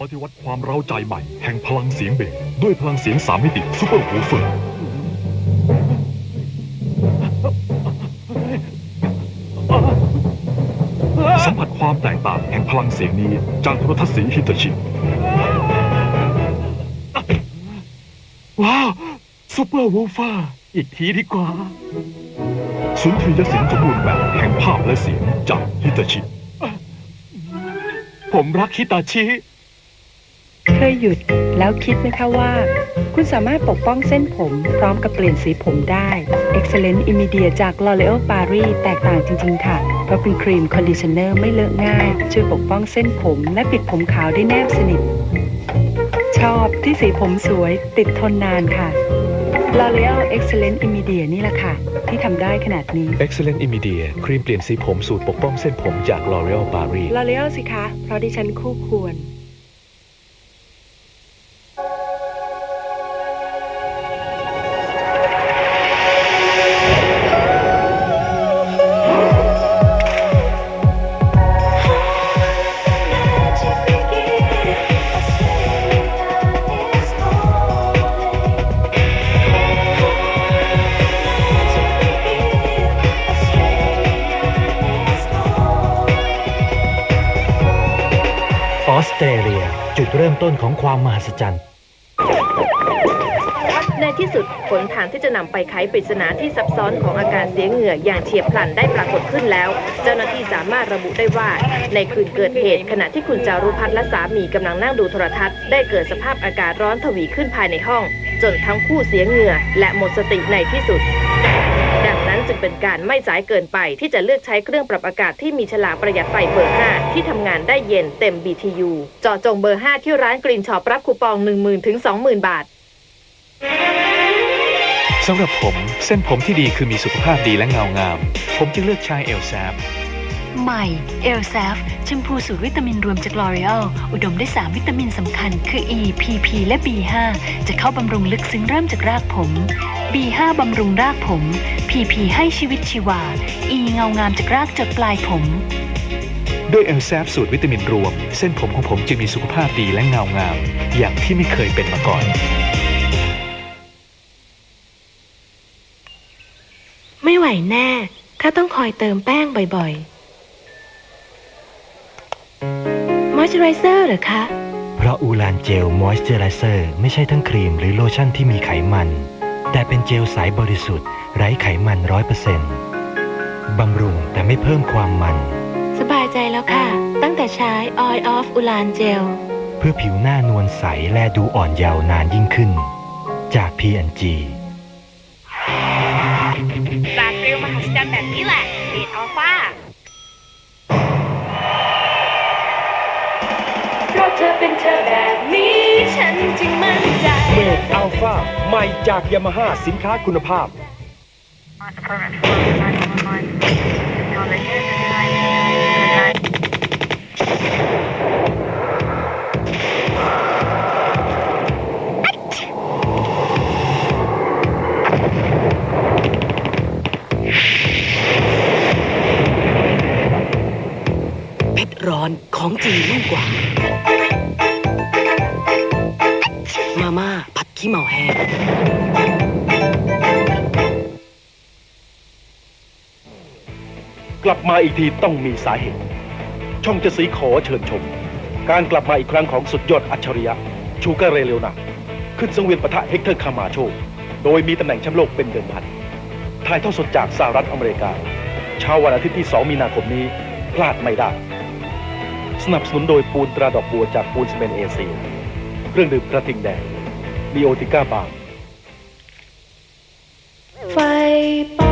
ปฏิวัติความเร้าใจใหม่ แห่งพลังเสียงเบสด้วยพลังเสียงสามมิติซูเปอร์หูเฟิร์สัมผัสความแตกต่างแห่งพลังเสียงนี้จากโทรทัศน์สีฮิตาชิ ว้าวซูเปอร์วูฟาอีกทีดีกว่า สุนทรียศิลป์สมบูรณ์แบบแห่งภาพและเสียงจากฮิตาชิ ผมรักฮิตาชิ เคยหยุดแล้วคิดไหมคะว่า คุณสามารถปกป้องเส้นผมพร้อมกับเปลี่ยนสีผมได้ Excellent Immediate จาก L'Oreal Paris แตกต่างจริง ๆ ค่ะ เพราะเป็นครีมคอนดิชเนอร์ไม่เลอะง่าย ช่วยปกป้องเส้นผมและปิดผมขาวได้แนบสนิท ชอบที่สีผมสวยติดทนนานค่ะ L'Oreal Excellent Immediate นี่แหละค่ะ ที่ทำได้ขนาดนี้ Excellent Immediate ครีมเปลี่ยนสีผมสูตรปกป้องเส้นผมจาก L'Oreal Paris L'Oreal สิคะ เพราะดิฉันคู่ควร ออสเตรเลีย จุดเริ่มต้นของความมหัศจรรย์ ในที่สุดผลทางที่จะนำไปไขปริศนาที่ซับซ้อนของอาการเสียเหงื่ออย่างเฉียบพลันได้ปรากฏขึ้นแล้ว เจ้าหน้าที่สามารถระบุได้ว่า ในคืนเกิดเหตุ ขณะที่คุณจารุพัฒน์และสามีกำลังนั่งดูโทรทัศน์ได้เกิดสภาพอากาศร้อนทวีขึ้นภายในห้อง จนทั้งคู่เสียเหงื่อและหมดสติในที่สุด ดัง จึงเป็นการไม่สายเกินไป ที่จะเลือกใช้เครื่องปรับอากาศที่มีฉลากประหยัดไฟเบอร์ 5 ที่ทำงานได้เย็นเต็ม BTU เจาะจงเบอร์ 5 ที่ร้านกรีนช็อปรับคูปอง 10,000ถึง20,000 บาทสำหรับผมเส้นผมที่ดีคือมีสุขภาพดีและเงางาม ผมจึงเลือกใช้เอลแซฟใหม่เอลซฟแชมพูสูตรวิตามินรวมจาก L'Oreal อุดมด้วย 3 วิตามินสำคัญ คือ E PP และ B5 จะเข้าบำรุงลึกซึ้งเริ่มจากรากผม B5 บำรุงรากผม PP ให้ชีวิตชีวา E เงางามจากรากจดปลายผม ด้วยเอลแซฟสูตรวิตามินรวม เส้นผมของผมจึงมีสุขภาพดีและเงางาม อย่างที่ไม่เคยเป็นมาก่อนไม่ไหวแน่ ถ้าต้องคอยเติมแป้งบ่อยๆ มอยเจอไรเซอร์เหรอคะ เพราะอูลานเจลมอยส์เจอไรเซอร์ไม่ใช่ทั้งครีมหรือโลชั่นที่มีไขมัน แต่เป็นเจลใสบริสุทธิ์ ไร้ไขมันร้อยเปอร์เซ็นต์บำรุงแต่ไม่เพิ่มความมัน สบายใจแล้วค่ะ ตั้งแต่ใช้ Oil of Ulan Gel เพื่อผิวหน้านวลใสและดูอ่อนเยาว์นานยิ่งขึ้น จาก P&G จากฟิลมหัศจรรย์แบบนี้แหละเกรดอัลฟาเพราะเธอเป็นเธอแบบนี้ ฉันจึงมั่นใจ เมดอัลฟาใหม่จากยามาฮ่าสินค้าคุณภาพเผ็ดร้อนของจริงยิ่งกว่า ขี้เมาแห้งกลับมาอีกทีต้องมีสาเหตุ ช่องเจะสีขอเชิญชม การกลับมาอีกครั้งของสุดยอดอัจฉริยะ ชูการ์เรเลวนาขึ้นสังเวียนปะทะเฮกเตอร์คามาโช โดยมีตำแหน่งแชมป์โลกเป็นเดิมพันถ่ายทอดสดจากสหรัฐอเมริกา เช้าวันอาทิตย์ที่ 2 มีนาคมนี้ พลาดไม่ได้ สนับสนุนโดยปูนตราดอกบัวจากปูนซีเมนต์เอเชียเครื่องดื่มกระทิงแดง มีโอติก้าบาง ไฟป่า